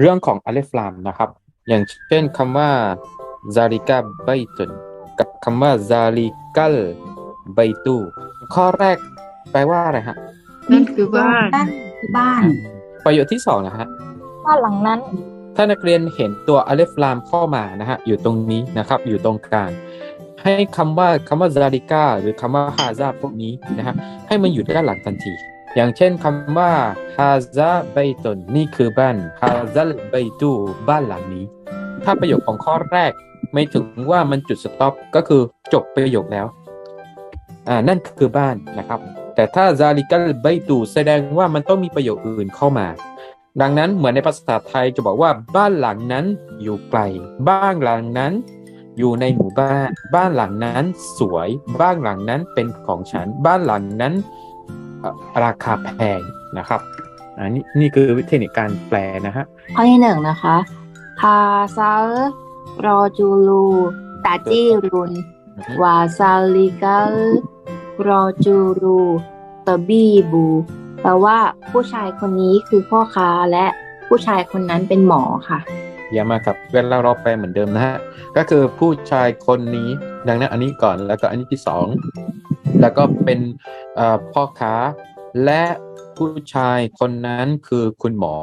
เรื่องของอัลเลฟลามนะครับ อย่างเช่นคำว่าซาลิกาไบตุนกับคำว่าซาลิกัลไบตูข้อแรกแปลว่าอะไรฮะนั่นคือบ้านบ้านคือบ้าน ประโยคที่สองนะฮะบ้านหลังนั้น ถ้านักเรียนเห็นตัวอัลเลฟลามเข้ามานะฮะอยู่ตรงนี้นะครับ อยู่ตรงกลางให้คำว่าคำว่าซาลิกาหรือคำว่าฮาซาพวกนี้นะฮะให้มันอยู่ด้านหลังทันที อย่างเช่นคำว่าฮาซาไบตนนี่คือบ้านฮาซาไบตูบ้านหลังนี้ ถ้าประโยคของข้อแรกไม่ถึงว่ามันจุดสต็อปก็คือจบประโยคแล้วอ่านั่นคือบ้านนะครับ แต่ถ้าซาลิกัลไบตูแสดงว่ามันต้องมีประโยคอื่นเข้ามา ดังนั้นเหมือนในภาษาไทยจะบอกว่าบ้านหลังนั้นอยู่ไกล บ้านหลังนั้นอยู่ในหมู่บ้าน บ้านหลังนั้นสวย บ้านหลังนั้นเป็นของฉัน บ้านหลังนั้น ราคาแพงนะครับอันนี้นี่คือเทคนิคการแปลนะฮะข้อที่หนึ่งนะคะฮาซาลรอจูลูตาจีรุนวาซาลิกัลรอจูรูตบีบูแปลว่าผู้ชายคนนี้คือพ่อค้าและผู้ชายคนนั้นเป็นหมอค่ะเยี่ยมมากครับเวลาเราแปลเหมือนเดิมนะฮะก็คือผู้ชายคนนี้ดังนั้นอันนี้ก่อนแล้วก็อันนี้ที่สองแล้วก็เป็นเอ่อ พ่อค้า และผู้ชายคนนั้นคือคุณหมอ